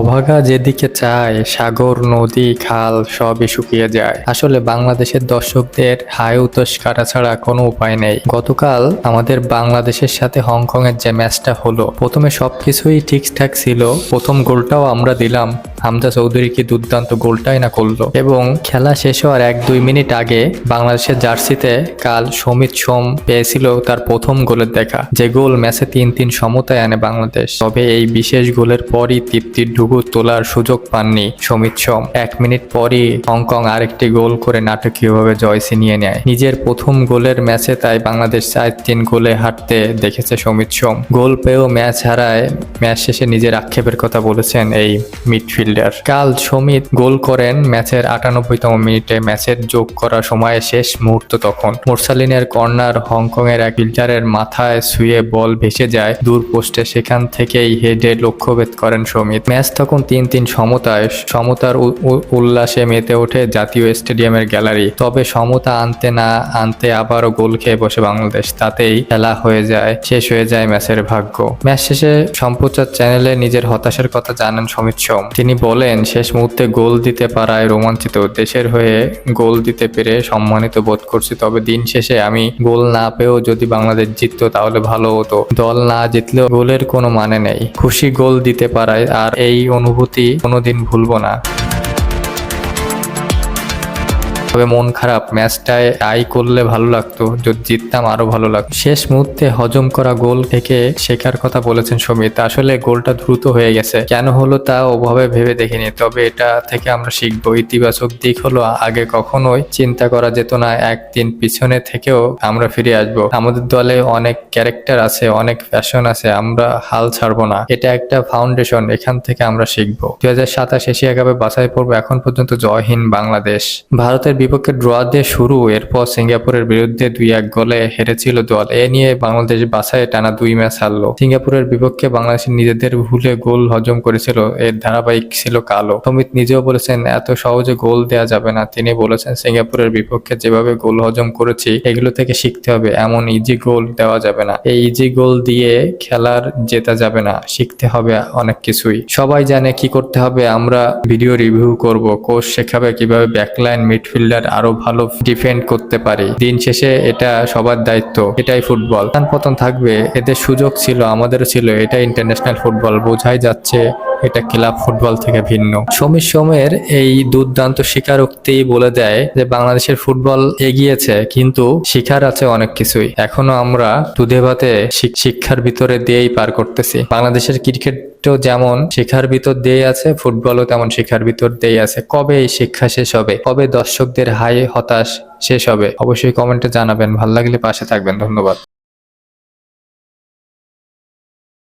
অভাগা যেদিকে চায়, সাগর, নদী, খাল সবই শুকিয়ে যায়। আসলে বাংলাদেশের দর্শকদের হায় উতোষ কাটা ছাড়া কোনো উপায় নেই। গতকাল আমাদের বাংলাদেশের সাথে হংকং এর যে ম্যাচটা হলো, প্রথমে সবকিছুই ঠিকঠাক ছিল, প্রথম গোলটাও আমরা দিলাম। হামজা চৌধুরী কি দুর্দান্ত গোলটাই না করল? এবং খেলা শেষ হওয়ার এক দুই মিনিট আগে বাংলাদেশের জার্সিতে কাল সমিত সোম পেয়েছিল তার প্রথম গোলের দেখা, যে গোল ম্যাচে তিন তিন সমতায় আনে বাংলাদেশ। তবে এই বিশেষ গোলের পরই তৃপ্তির ঢুকু তোলার সুযোগ পাননি সমিত সোম। এক মিনিট পরই হংকং আরেকটি গোল করে নাটকীয়ভাবে জয় ছিনিয়ে নেয়। নিজের প্রথম গোলের ম্যাচে তাই বাংলাদেশ চার তিন গোলে হারতে দেখেছে সমিত সোম। গোল পেয়েও ম্যাচ হারায়, ম্যাচ শেষে নিজের আক্ষেপের কথা বলেছেন এই মিডফিল্ডার কাল সমিত গোল করেন ম্যাচের আটানব্বইতম মিনিটে। ম্যাচের যোগ করা সময়ে শেষ মুহূর্ত তখন। মোরসালিনের কর্নার হংকং এর এক ফিল্ডারের মাথায় শুয়ে বল ভেসে যায় দূর পোস্টে। সেখান থেকেই হেডে লক্ষ্যভেদ করেন সমিত। ম্যাচ তখন তিন তিন সমতায়। সমতার উল্লাসে মেতে ওঠে জাতীয় স্টেডিয়ামের গ্যালারি। তবে সমতা আনতে না আনতে আবারও গোল খেয়ে বসে বাংলাদেশ। তাতেই খেলা হয়ে যায়, শেষ হয়ে যায় ম্যাচের ভাগ্য। ম্যাচ শেষে সম্প্রচার চ্যানেলে নিজের হতাশার কথা জানান সমিত সোম। তিনি বলেন, শেষ মুহূর্তে গোল দিতে পারায় রোমাঞ্চিত। দেশের হয়ে গোল দিতে পেরে সম্মানিত বোধ করছি। তবে দিন শেষে আমি গোল না পেয়েও যদি বাংলাদেশ জিততো, তাহলে ভালো হতো। দল না জিতলেও গোলের কোনো মানে নেই। খুশি গোল দিতে পারায় আর এই অনুভূতি কোনোদিন ভুলবো না। তবে মন খারাপ, ম্যাচটায় টাই করলে ভালো লাগতো, যদি জিততাম আরও ভালো লাগতো। শেষ মুহূর্তে হজম করা গোল থেকে শেখার কথা বলেছেন সমিত আসলে গোলটা দ্রুত হয়ে গেছে। কেন হলো তা ওভাবে ভেবে দেখিনি, তবে এটা থেকে আমরা শিখব। ইতিবাচক দিক হলো, আগে কখনোই চিন্তা করা যেত না, একদিন পিছনে থেকেও আমরা ফিরে আসব। আমাদের দলে অনেক ক্যারেক্টার আছে, অনেক ফ্যাশন আছে, আমরা হাল ছাড়বো না। এটা একটা ফাউন্ডেশন, এখান থেকে আমরা শিখব। দুই হাজার সাতাশ এশিয়া কাপে বাছাই পড়ব এখন পর্যন্ত জয়হীন বাংলাদেশ। ভারতের বিপক্ষে ড্র দিয়ে শুরু, এরপর সিঙ্গাপুরের বিরুদ্ধে দুই এক গোলে হেরেছিল দল। এ নিয়ে বাংলাদেশ বাছাই টানা দুই ম্যাচ হারলো। সিঙ্গাপুরের বিপক্ষে বাংলাদেশ নিজেদের ভুলে গোল হজম করেছিল। এর ধারাবাহিক ছিল কালো। সমিত নিজেও বলেছেন, এত সহজে গোল দেয়া যাবে না। তিনি বলেছেন, সিঙ্গাপুরের বিপক্ষে যেভাবে গোল হজম করেছি, এগুলো থেকে শিখতে হবে। এমন ইজি গোল দেওয়া যাবে না। এই ইজি গোল দিয়ে খেলার জেতা যাবে না। শিখতে হবে অনেক কিছুই। সবাই জানে কি করতে হবে। আমরা ভিডিও রিভিউ করব। কোচ শেখাবে কীভাবে ব্যাকলাইন মিডফিল্ডার আরও ভালো ডিফেন্ড করতে পারে। দিন শেষে এটা সবার দায়িত্ব, এটাই ফুটবল পতন থাকবে, এদের সুযোগ ছিল, আমাদেরও ছিল এটা ইন্টারন্যাশনাল ফুটবল বোঝাই যাচ্ছে, এটা ক্লাব ফুটবল থেকে ভিন্ন। সমীর সোমের এই দুর্দান্ত স্বীকারোক্তি বলে দেয় যে, বাংলাদেশের ফুটবল এগিয়েছে, কিন্তু শিখার আছে অনেক কিছুই। এখনও আমরা দুধে ভাতে শিক- শিক্ষার ভিতরে দিয়েই পার করতেছি। বাংলাদেশের ক্রিকেট যেমন শিক্ষার ভিতর দিয়ে আছে, ফুটবলও তেমন শিক্ষার ভিতর দিয়ে আছে। কবে এই শিক্ষা শেষ হবে? কবে দর্শকদের হাই হতাশ শেষ হবে? অবশ্যই কমেন্টে জানাবেন। ভালো লাগলে পাশে থাকবেন। ধন্যবাদ।